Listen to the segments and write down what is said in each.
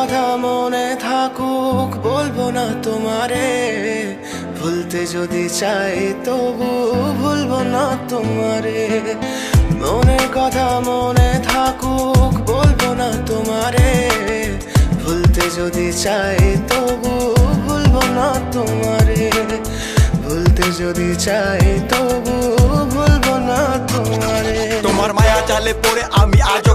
কথা মনে থাকুক, বলব না তোমারে। ভুলতে যদি চাই তবু ভুলবো না তোমারে। মনের কথা মনে থাকুক, বলব না তোমারে। ভুলতে যদি চাই তবু ভুলবো না তোমারে। ভুলতে যদি চাই তবু ভুলবো না তোমারে। তোমার মায়া চালে পড়ে আমি আজও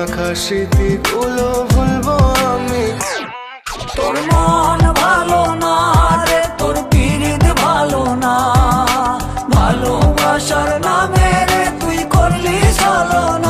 আবেগ স্মৃতি গুলো ভুলবো আমি। তোর মন ভালো না রে, তোর পিরিত ভালো না। ভালোবাসার নামে রে, তুই করলি চলো না।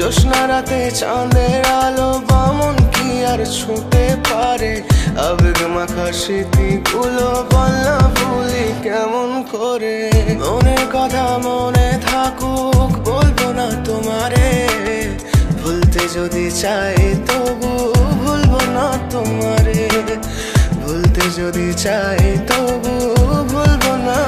জ্যোৎস্না রাতে চাঁদের আলো বামন কি আর ছুঁতে পারে? আবেগ মাখা স্মৃতিগুলো বলনা ভুলি কেমন করে? মনের কথা মনে থাকুক, বলব না তোমারে। ভুলতে যদি চাই তবু ভুলবো না তোমারে। ভুলতে যদি চাই তবু ভুলবো না